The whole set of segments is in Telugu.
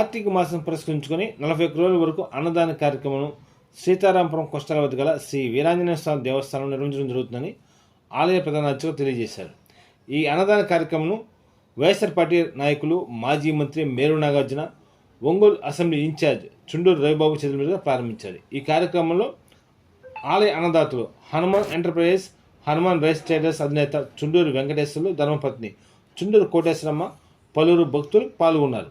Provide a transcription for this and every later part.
కార్తీక మాసం పురస్కరించుకుని నలభై ఒక్క రోజుల వరకు అన్నదాన కార్యక్రమం సీతారాంపురం కొష్టాల వద్ద గల శ్రీ వీరాంజనేయ స్వామి దేవస్థానం నిర్వహించడం జరుగుతుందని ఆలయ ప్రధాన అర్చకులు తెలియజేశారు. ఈ అన్నదాన కార్యక్రమం వైఎస్ఆర్ పార్టీ నాయకులు మాజీ మంత్రి మేరు నాగార్జున ఒంగోలు అసెంబ్లీ ఇన్ఛార్జ్ చుండూరు రవిబాబు చేతుల మీదుగా ప్రారంభించారు. ఈ కార్యక్రమంలో ఆలయ అన్నదాతలు Hanuman enterprises Hanuman rice traders అధినేత చుండూరు వెంకటేశ్వర్లు ధర్మపత్ని చుండూరు కోటేశ్వరమ్మ పలువురు భక్తులు పాల్గొన్నారు.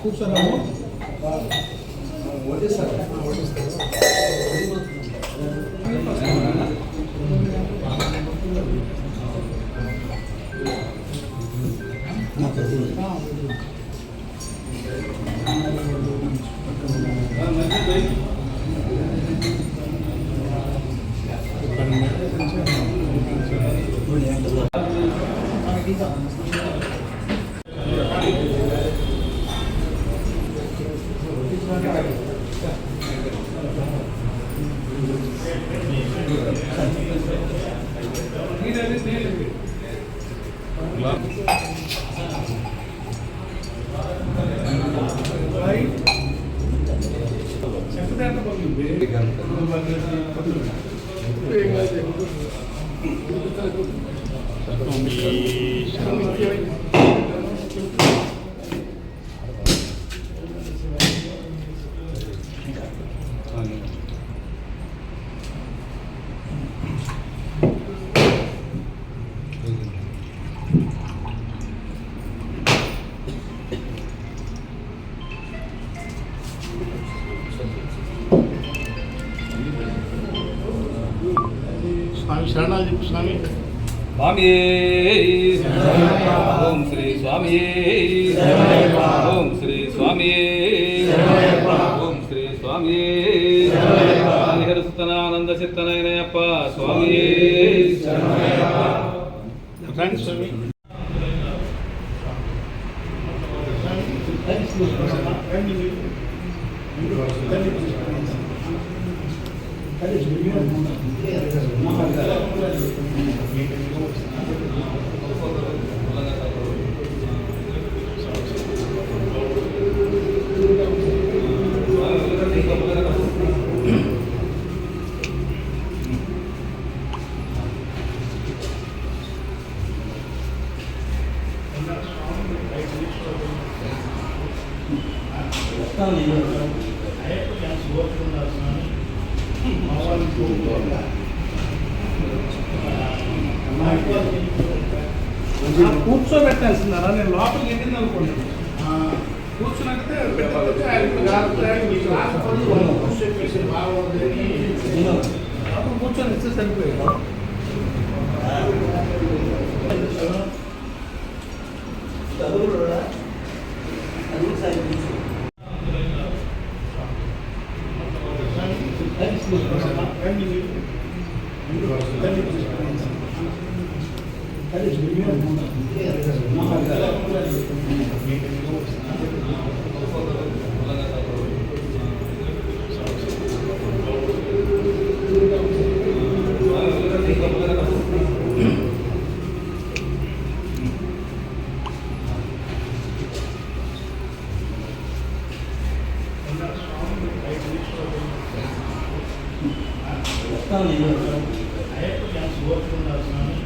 కూర్చోరా ఓటే సార్ స్వామి శరణాలు చెప్పు స్వామి. స్వామి ఓం శ్రీ స్వామి ఓం శ్రీ స్వామి ఓం శ్రీ స్వామి హరిహరసుతనానంద చిత్తనైనయప్ప స్వామి స్వామి. Gracias. లోపలికి వెళ్ళింది అనుకోండి కూర్చున్నట్టే పెట్టకపోతే ఆయన కాదు, మీకు రాకపోతే వాళ్ళు కూర్చోబెట్టేసి బాగుందని అప్పుడు కూర్చొని ఇస్తే సరిపోయాడు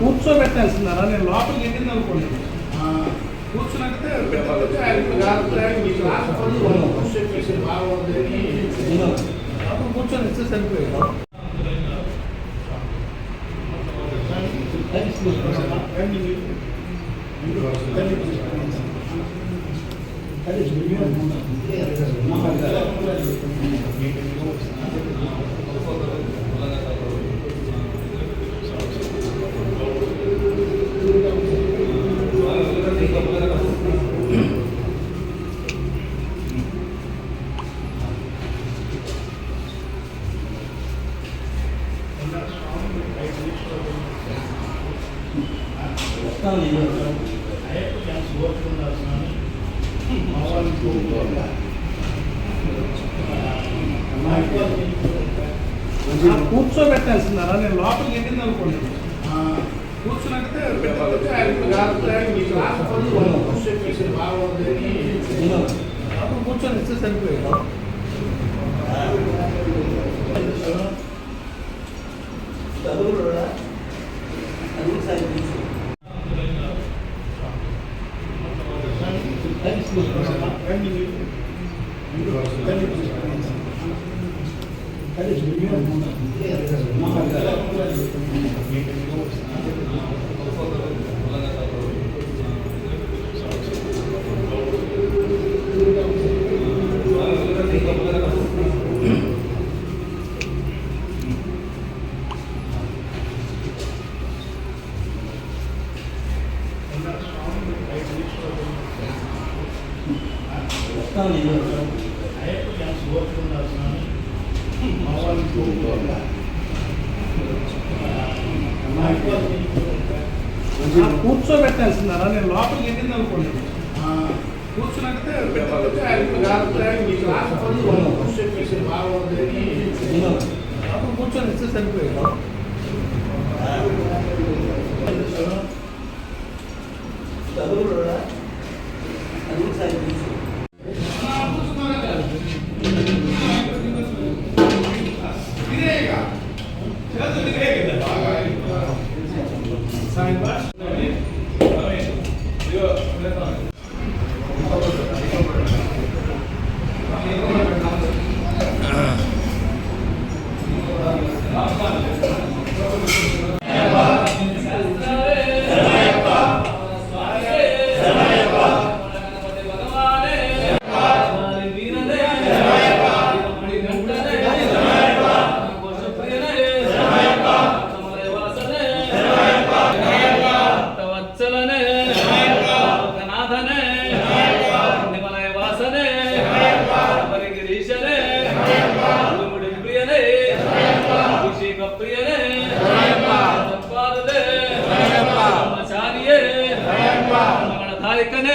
కూర్చోబెట్టాల్సిందా నేను లోపలికి వెళ్ళింది అనుకోండి. కూర్చున్నట్టే కూర్చొని ఇస్తే సరిపోయాడు మీకు రాకపోతే వాళ్ళు కూర్చోబెట్టేసి బాగుందని అప్పుడు కూర్చొని ఇస్తే సరిపోయారు కూర్చోబెట్టాల్సిందారా నేను లోపలికి వెళ్ళింది అనుకోండి. కూర్చున్నట్టే అప్పుడు కూర్చొని ఇస్తే సరిపోయారు కూర్చోబెట్టాల్సిందారా నేను లోపలికి వెళ్ళింది అనుకోండి కూర్చున్నట్టే పెట్టకపోతే ఆయన గారు మీకు రాకపోతే వాళ్ళు కూర్చోబెట్టేసి బాగుందని అప్పుడు ಆಚಾರ್ಯ ತಾರೀಕನೇ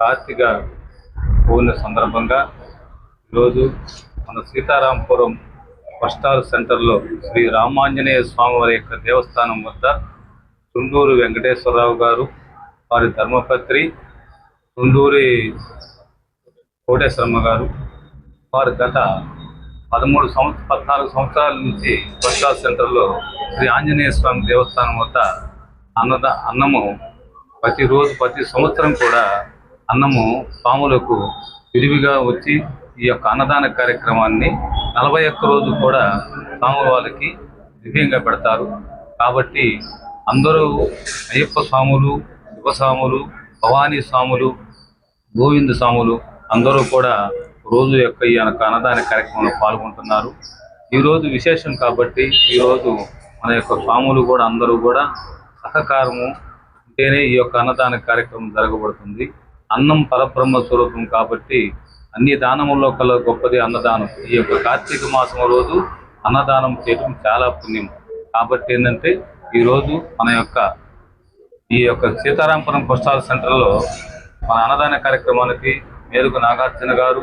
కార్తీక పూర్ణ సందర్భంగా ఈరోజు మన సీతారాంపురం బస్టాల్ సెంటర్లో శ్రీ రామాంజనేయ స్వామి వారి యొక్క దేవస్థానం వద్ద తుండూరు వెంకటేశ్వరరావు గారు వారి ధర్మపత్రి తుండూరి కోటేశ్వరమ్మ గారు. వారు గత పదమూడు సంవత్సర పద్నాలుగు సంవత్సరాల నుంచి ప్రసాద్ సెంటర్లో శ్రీ ఆంజనేయ స్వామి దేవస్థానం వద్ద అన్నద అన్నము ప్రతిరోజు ప్రతి సంవత్సరం కూడా అన్నము స్వాములకు విరివిగా వచ్చి ఈ యొక్క అన్నదాన కార్యక్రమాన్ని నలభై ఒక్క రోజు కూడా స్వాముల వాళ్ళకి దివ్యంగా పెడతారు. కాబట్టి అందరూ అయ్యప్ప స్వాములు శివస్వాములు భవానీ స్వాములు గోవింద స్వాములు అందరూ కూడా రోజు యొక్క ఈ యొక్క అన్నదాన కార్యక్రమంలో పాల్గొంటున్నారు. ఈరోజు విశేషం కాబట్టి ఈరోజు మన యొక్క స్వాములు కూడా అందరూ కూడా సహకారము ఉంటేనే ఈ యొక్క అన్నదాన కార్యక్రమం జరగబడుతుంది. అన్నం పరబ్రహ్మ స్వరూపం కాబట్టి అన్ని దానముల్లో కల గొప్పది అన్నదానం. ఈ యొక్క కార్తీక మాసం రోజు అన్నదానం చేయడం చాలా పుణ్యం. కాబట్టి ఏంటంటే ఈరోజు మన యొక్క ఈ యొక్క సీతారాంపురం పోస్టాల్ సెంటర్లో మన అన్నదాన కార్యక్రమానికి మేలుకు నాగార్జున గారు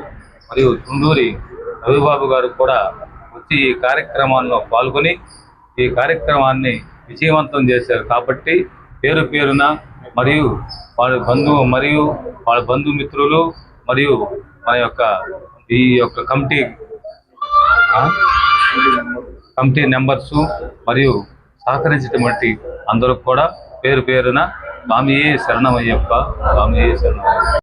మరియు తుండూరి రవిబాబు గారు కూడా వచ్చి ఈ కార్యక్రమాల్లో పాల్గొని ఈ కార్యక్రమాన్ని విజయవంతం చేశారు కాబట్టి పేరు పేరున మరియు వాళ్ళ బంధువు మరియు వాళ్ళ బంధుమిత్రులు మరియు మన యొక్క ఈ యొక్క కమిటీ కమిటీ నెంబర్సు మరియు సహకరించినటువంటి అందరూ కూడా పేరు పేరున స్వామియే శరణమయ్యప్ప స్వామియే శరణం